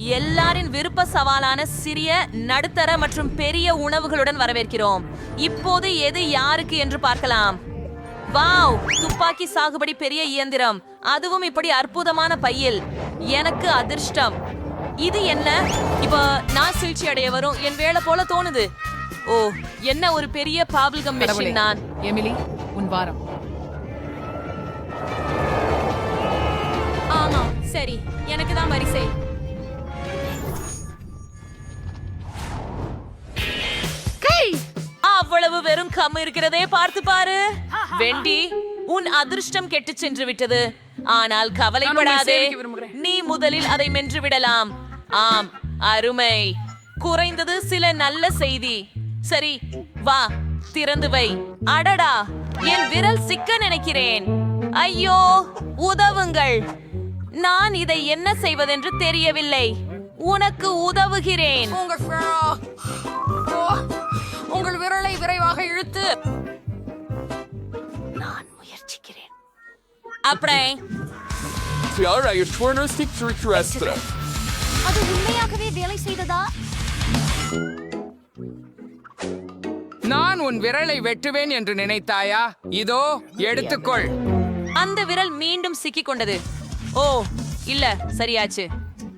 எல்லாரின் விருப்ப சவாலான சிறிய நடுத்தர மற்றும் பெரிய உணவுகளுடன் வரவேற்கிறோம். இப்போது எது யாருக்கு என்று பார்க்கலாம். வாவ்! துப்பாக்கி சாகுபடி பெரிய இயந்திரம். அதுவும் இப்படி அற்புதமான பையில். எனக்கு அதிர்ஷ்டம். இது என்ன? இப்போ நான் சிகிச்சை அடைய வரும். என் வேலை போல தோணுது. ஓ என்ன ஒரு பெரிய கடவுளே. மெஷின் நான். எமிலி உன் வாரம். ஆமா சரி. எனக்கு தான் வரிசை. அவ்வளவு வெறும் கம் இருக்கிறதே பார்த்து பாரு. வெண்டி உன் அதிர்ஷ்டம் கெட்டு சென்று விட்டது. ஆனால் கவலைப்படாதே. நீ முதலில் அதை மென்று விடலாம். ஆம் அருமை. குறைந்தது சில நல்ல செய்தி. சரி வா திறந்து வை. அடடா என் விரல் சிக்க நினைக்கிறேன். ஐயோ உதவுங்கள். நான் இதை என்ன செய்வதென்று தெரியவில்லை. உனக்கு உதவுகிறேன். விரைவாக இழுத்து. நான் முயற்சிக்கிறேன். extra. அது உண்மையாகவே வேலை செய்ததா? நான் உன் விரலை வெட்டுவேன் என்று நினைத்தாயா? இதோ எடுத்துக்கொள். அந்த விரல் மீண்டும் சிக்கிக் கொண்டது ஓ இல்ல சரியாச்சு.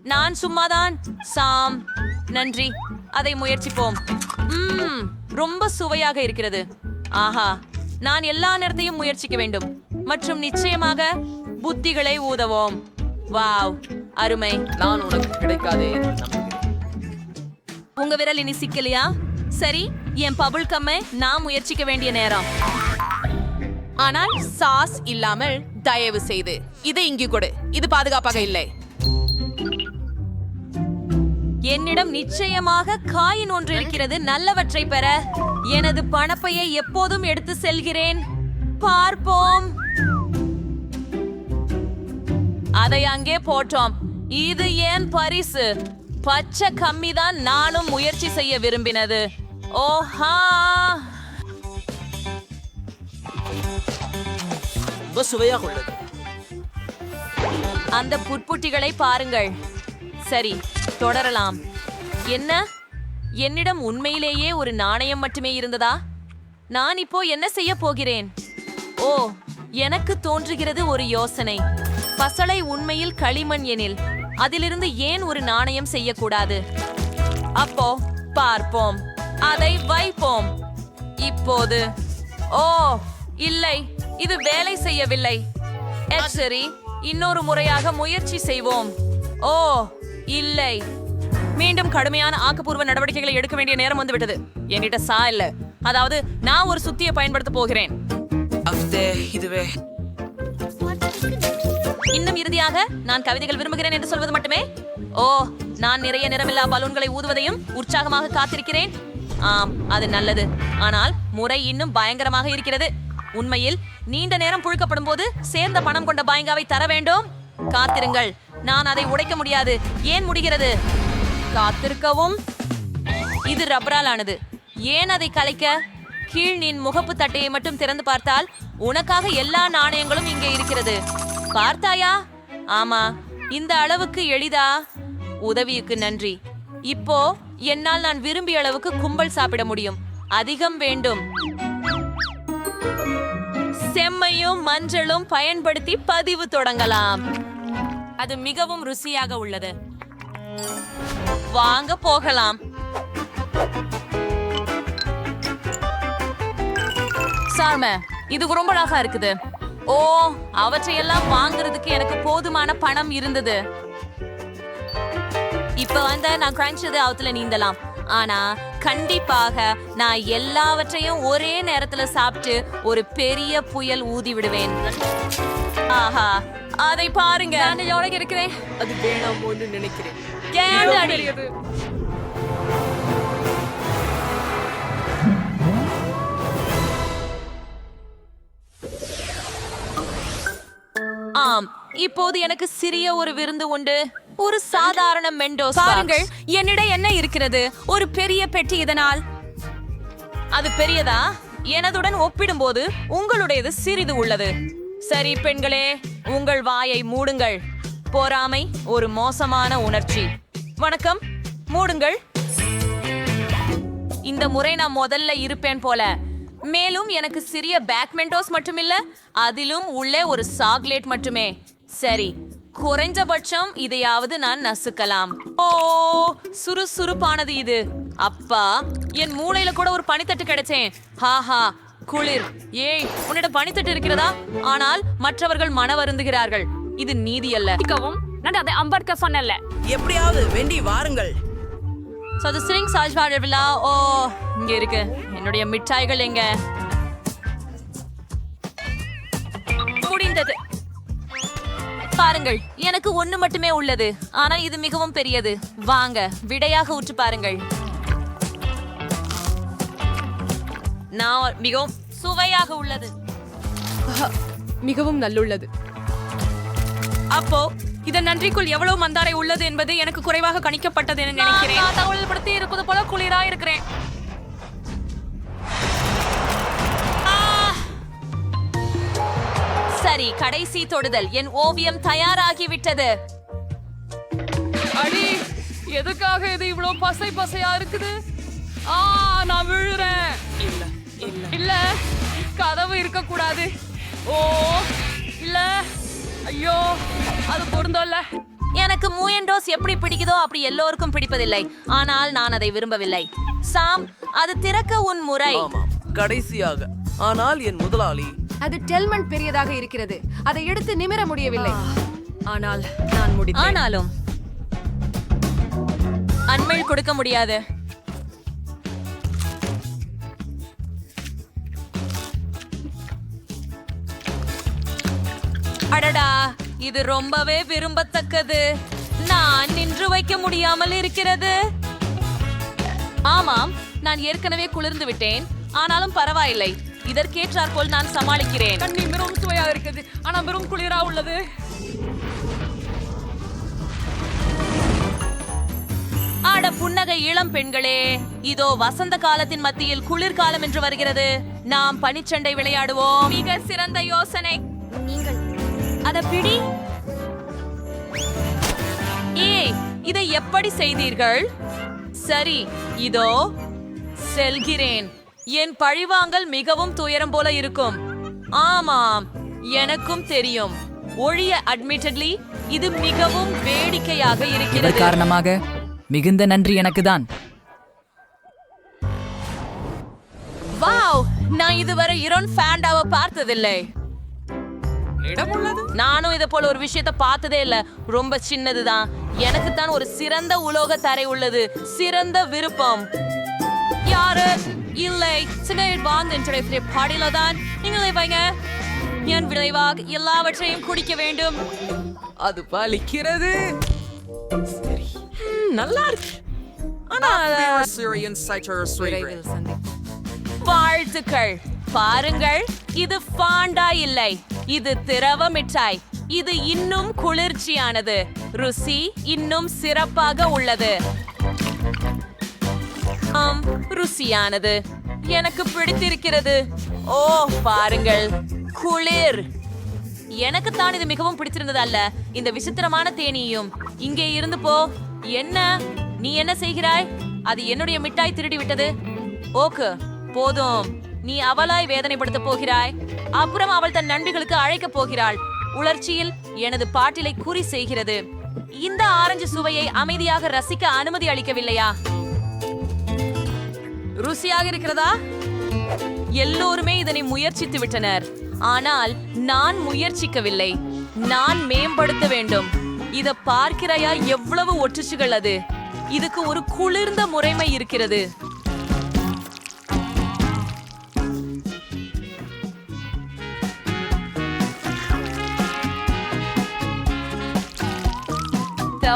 நான் சும்மாதான். சாம் நன்றி. அதை முயற்சிப்போம். ரொம்ப சுவையாக இருக்கிறது. ஆஹா நான் எல்லா நேரத்தையும் முயற்சிக்க வேண்டும். மற்றும் நிச்சயமாக புத்திகளை ஊதவோம். வாவ் அருமை. நான் உனக்கு கிடைக்காதே உங்க விரல் இனி சிக்கலையா? சரி என் பபுள் கம்மை நான் முயற்சிக்க வேண்டிய நேரம். ஆனால் சாஸ் இல்லாமல் தயவு செய்து இதை இங்கு கொடு. இது பாதுகாப்பாக இல்லை. என்னிடம் நிச்சயமாக காயின் ஒன்று இருக்கிறது. நல்லவற்றை பெற எனது பணப்பையை எப்போதும் எடுத்து செல்கிறேன். பார்ப்போம். அதை அங்கே போட்டோம். இது ஏன் பரிசு? பச்சை கம்மிதான் நானும் முயற்சி செய்ய விரும்பினது. ஓஹா! சுவையாக உள்ளது. அந்த புட்புட்டிகளை பாருங்கள். சரி தொடரலாம். என்ன? என்னிடம் உண்மையிலேயே ஒரு நாணயம் மட்டுமே இருந்ததா? நான் இப்போ என்ன செய்ய போகிறேன்? ஓ எனக்கு தோன்றுகிறது ஒரு யோசனை. பசளை உண்மையில் களிமண் எனில் அதிலிருந்து ஏன் ஒரு நாணயம் செய்யக்கூடாது? அப்போ பார்ப்போம். அதை வைப்போம். இப்போது. ஓ இல்லை இது வேலை செய்யவில்லை. சரி இன்னொரு முறையாக முயற்சி செய்வோம். ஓ இல்லை. மீண்டும் கடுமையான ஆக்கப்பூர்வ நடவடிக்கைகளை எடுக்க வேண்டிய நேரம் வந்துவிட்டது. என்கிட்ட சா இல்ல. அதாவது நான் ஒரு சுத்தியை பயன்படுத்த போகிறேன். இதுவே. இன்னும் இறுதியாக நான் கவிதைகள் விரும்புகிறேன் என்று சொல்வது மட்டுமே? ஓ நான் நிறைய நிறமில்லா பலூன்களை ஊதுவதையும் உற்சாகமாக காத்திருக்கிறேன். ஆம் அது நல்லது. ஆனால் முறை இன்னும் பயங்கரமாக இருக்கிறது. உண்மையில் நீண்ட நேரம் புழுக்கப்படும் போது சேர்ந்த பணம் கொண்ட பாயங்காவை தர வேண்டும்? காத்திருங்கள். நான் அதை உடைக்க முடியாது. ஏன் முடிகிறது? காத்திருக்கவும். இது ரப்பரால் ஆனது. ஏன் அதை கலைக்க? கீழ் நின் முகப்பு தட்டையை மட்டும் திறந்து பார்த்தால் உனக்காக எல்லா நாணயங்களும் இங்கே இருக்கிறது. பார்த்தாயா? ஆமா. இந்த அளவுக்கு எளிதா? உதவிக்கு நன்றி. இப்போ என்னால் நான் விரும்பிய அளவுக்கு கும்பல் சாப்பிட முடியும். அதிகம் வேண்டும். செம்மையும் மஞ்சளும் பயன்படுத்தி பதிவு தொடங்கலாம். அது மிகவும் ருசியாக உள்ளது. வாங்க போகலாம். சார்ம இது ரொம்ப அழகா இருக்குது. ஓ அவற்றையெல்லாம் வாங்குறதுக்கு எனக்கு போதுமான பணம் இருந்தது. இப்ப வந்த நான் கிரஞ்சது அவத்துல நீந்தலாம். ஆனா கண்டிப்பாக நான் எல்லாவற்றையும் ஒரே நேரத்துல சாப்பிட்டு ஒரு பெரிய புயல் ஊதி விடுவேன். ஆஹா அதை பாருங்க. நான் இருக்கிறேன்? அது வேணாமோன்னு நினைக்கிறேன். கேளடி. ஆம் இப்போது எனக்கு சிறிய ஒரு விருந்து உண்டு. ஒரு சாதாரண மெண்டோஸ் பாருங்கள் என்னிடம் என்ன இருக்கிறது? ஒரு பெரிய பெட்டி இதனால். அது பெரியதா? எனதுடன் ஒப்பிடும்போது உங்களுடையது சிறிது உள்ளது. சரி பெண்களே உங்கள் வாயை மூடுங்கள். பொறாமை ஒரு மோசமான உணர்ச்சி. வணக்கம் மூடுங்கள். இந்த முறை நான் முதல்ல இருப்பேன் போல. மேலும் எனக்கு சிறிய பேக்மெண்டோஸ் மட்டுமில்ல அதிலும் உள்ளே ஒரு சாக்லேட் மட்டுமே. சரி குறைஞ்சபட்சம் இதையாவது நான் நசுக்கலாம். ஓ சுறுசுறுப்பானது இது. அப்பா என் மூளையில கூட ஒரு பனித்தட்டு கிடைச்சேன். ஹாஹா குளிர். ஏய் உன்னிடம் பனித்தட்டு இருக்கிறதா? ஆனால் மற்றவர்கள் மன வருந்துகிறார்கள். இது நீதி அல்ல நான் அதை அம்பர்க்க சொன்னல எப்படியாவது வெண்டி வாருங்கள். ஸோ அது ஸ்ட்ரிங் சாஜ்வாட விழா ஓ இங்க இருக்கு. என்னுடைய மிட்டாய்கள் எங்க? முடிந்தது. பாருங்கள் எனக்கு ஒண்ணு மட்டுமே உள்ளது. ஆனா இது மிகவும் பெரியது. வாங்க விடையாக ஊற்று பாருங்கள். நான் மிகவும் சுவையாக உள்ளது. மிகவும் நல்லுள்ளது. அப்போ? இதன் நன்றிக்குள் எவ்வளவு மந்தாரை உள்ளது என்பது எனக்கு குறைவாக கணிக்கப்பட்டது என நான் நினைக்கிறேன். நான் தகவல்படுத்தி இருப்பது போல குளிரா இருக்கிறேன்! சரி கடைசி தொடுதல். என் ஓவியம் தயாராகிவிட்டது. அடி எதுக்காக இது இவ்வளவு பசை பசையா இருக்குது? ஆ நான் விழுறேன். இல்ல. இல்ல. இல்ல கதவு இருக்க கூடாது ஓ இல்ல. ஐயோ அது பொருந்தோல்ல. எனக்கு மூயண்டோஸ் எப்படி பிடிக்குதோ அப்படி எல்லோருக்கும் பிடிப்பதில்லை. ஆனால் நான் அதை விரும்பவில்லை. சாம் அது திறக்க உன் முறை. கடைசியாக. ஆனால் என் முதலாளி. அது டெல்மன் பெரியதாக இருக்கிறது. அதை எடுத்து நிமிர முடியவில்லை. ஆனால் நான் முடித்தேன். ஆனாலும் அண்மையில் கொடுக்க முடியாது. அடடா இது ரொம்பவே விரும்பத்தக்கது. நான் நின்று வைக்க முடியாமல் இருக்கிறது. ஆமாம் நான் ஏற்கனவே குளிர்ந்து விட்டேன். ஆனாலும் பரவாயில்லை இதற்கேற்றாற்போல் நான் சமாளிக்கிறேன். தண்ணி மிகவும் சுவையா இருக்குது. ஆனா மிகவும் குளிரா உள்ளது. ஆட புன்னகை இளம் பெண்களே இதோ வசந்த காலத்தின் மத்தியில் குளிர்காலம் என்று வருகிறது. நாம் பனிச்சண்டை விளையாடுவோம். மிக சிறந்த யோசனை. நீங்கள் அத பிடி. ஏய் இதை எப்படி செய்தீர்கள்? சரி இதோ செல்கிறேன். என் பழிவாங்கல் மிகவும் துயரம் போல இருக்கும். ஆமாம் எனக்கும் தெரியும். ஒழிய அட்மிட்டட்லி இது மிகவும் வேடிக்கையாக இருக்கிறது. காரணமாக மிகுந்த நன்றி எனக்குதான். வாவ் நான் இதுவரை இரோன் ஃபேண்டாவை பார்த்ததில்லை. இடமுள்ளது. நானும் இதை போல ஒரு விஷயத்த பார்த்ததே இல்ல. ரொம்ப சின்னதுதான். எனக்கு தான் ஒரு சிறந்த உலோக தரை உள்ளது. சிறந்த விருப்பம். யாரு? இல்லை. சின்ன வாங்க என்னுடைய பாடியில தான் நீங்களே வைங்க. என் விளைவாக எல்லாவற்றையும் குடிக்க வேண்டும். அது பலிக்கிறது சரி. நல்லா இருக்கு. ஆனா வாழ்த்துக்கள். பாருங்கள் இது பாண்டா இல்லை. இது திரவ மிட்டாய் இது இன்னும் குளிர்ச்சியானது. ருசி இன்னும் சிறப்பாக உள்ளது. ஆம் ருசியானது. எனக்கு பிடித்திருக்கிறது. ஓ பாருங்கள் குளிர். எனக்கு தான் இது மிகவும் பிடிச்சிருந்தது அல்ல. இந்த விசித்திரமான தேனியும். இங்கே இருந்து போ. என்ன? நீ என்ன செய்கிறாய்? அது என்னுடைய மிட்டாய் திருடி விட்டது ஓக்கு போதும். நீ அவளாய் வேதனைப்படுத்த போகிறாய். அப்புறம் அவள் தன் நண்பிகளுக்கு அழைக்கப் போகிறாள். உளர்ச்சியில் எனது பாட்டிலை குறி செய்கிறது. இந்த ஆரஞ்சு சுவையை அமைதியாக ரசிக்க அனுமதி அளிக்கவில்லையா? ருசியாக இருக்கிறதா? எல்லோருமே இதனை முயற்சித்து விட்டனர். ஆனால் நான் முயற்சிக்கவில்லை. நான் மேம்படுத்த வேண்டும். இத பார்க்கிறாயா எவ்வளவு ஒற்றுச்சுகள் அது. இதுக்கு ஒரு குளிர்ந்த முறைமை இருக்கிறது.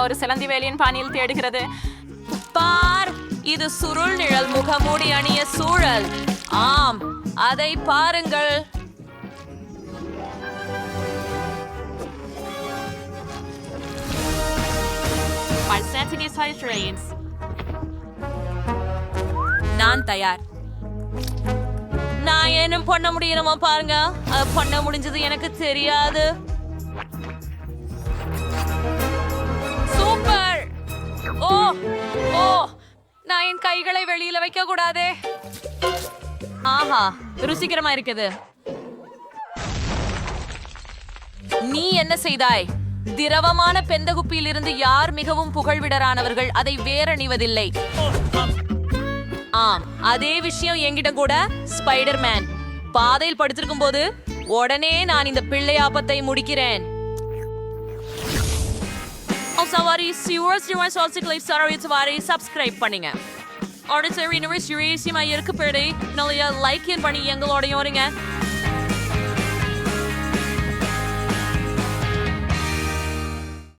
ஒரு சிலந்தி வேலியின் பாணியில் தேடுகிறது. பார் இது சுருள் நிழல் முகமூடி அணிய சூழல். ஆம் அதை பாருங்கள். நான் தயார். நான் என்ன பண்ண முடியணுமா பாருங்க. பண்ண முடிஞ்சது எனக்கு தெரியாது. ஓ ஓ நான் என் கைகளை வெளியில வைக்க கூடாதே ஆஹா ருசிகரமா இருக்குது. நீ என்ன செய்தாய்? திரவமான பெந்தகுப்பியில் இருந்து யார் மிகவும் புகழ்விடரானவர்கள் அதை வேறணிவதில்லை ஆம் அதே விஷயம் என்கிட்ட கூட ஸ்பைடர்மேன் பாதையில் படுத்திருக்கும் போது உடனே நான் இந்த பிள்ளையாப்பத்தை முடிக்கிறேன். சவாரி சிவர் சிவர் சால்சிகளை சரவி சவாரி சப்ஸ்கிரைப் பண்ணுங்க. அடுத்த யூனிவர்ஸ் யூரேசியமா இருக்கு பேடை நிறைய லைக் பண்ணி எங்களோடையும் இருங்க.